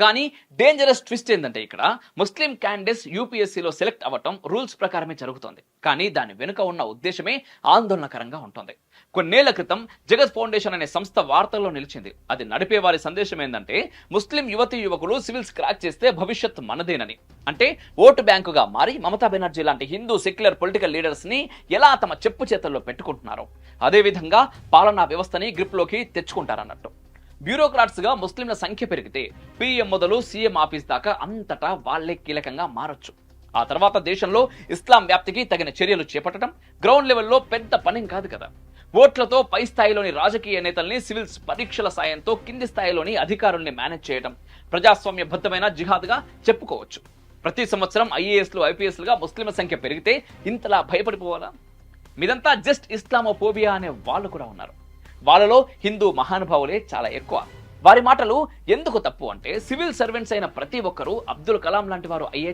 కానీ dangerous twist ఏంటంటే ఇక్కడ ముస్లిం క్యాండిడేట్స్ యూపీఎస్సీలో సెలెక్ట్ అవ్వటం రూల్స్ ప్రకారమే జరుగుతోంది. కానీ దాని వెనుక ఉన్న ఉద్దేశమే ఆందోళనకరంగా ఉంటుంది. కొన్నేళ్ళ క్రితం జగత్ ఫౌండేషన్ అనే సంస్థ వార్తల్లో నిలిచింది. అది నడిపే వారి సందేశం ఏంటంటే ముస్లిం యువతి యువకులు సివిల్స్ క్రాక్ చేస్తే భవిష్యత్ మనదేనని. అంటే ఓటు బ్యాంకుగా మారి మమతా బెనర్జీ లాంటి హిందూ సెక్యులర్ పొలిటికల్ లీడర్స్ని ఎలా తమ చెప్పు చేతల్లో పెట్టుకుంటున్నారో. అదేవిధంగా పాలనా వ్యవస్థని గ్రిప్లోకి తెచ్చుకుంటారన్నట్టు. బ్యూరోక్రాట్స్గా ముస్లింల సంఖ్య పెరిగితే పీఎం మొదలు సీఎం ఆఫీస్ దాకా అంతటా వాళ్ళే కీలకంగా మారొచ్చు. ఆ తర్వాత దేశంలో ఇస్లాం వ్యాప్తికి తగిన చర్యలు చేపట్టడం గ్రౌండ్ లెవెల్లో పెద్ద పనేం కాదు కదా. ఓట్లతో పై స్థాయిలోని రాజకీయ నేతల్ని సివిల్స్ పరీక్షల సాయంతో కింది స్థాయిలోని అధికారుల్ని మేనేజ్ చేయడం ప్రజాస్వామ్యబద్ధమైన జిహాద్గా చెప్పుకోవచ్చు. ప్రతి సంవత్సరం ఐఏఎస్లు ఐపీఎస్లుగా ముస్లింల సంఖ్య పెరిగితే ఇంతలా భయపడిపోవాలా? మీదంతా జస్ట్ ఇస్లామోఫోబియా అనే వాళ్ళు కూడా ఉన్నారు. వాళ్ళలో హిందూ మహానుభావులే చాలా ఎక్కువ. వారి మాటలు ఎందుకు తప్పు అంటే సివిల్ సర్వెంట్స్ అయిన ప్రతి ఒక్కరూ అబ్దుల్ కలాం లాంటి వారు అయ్యే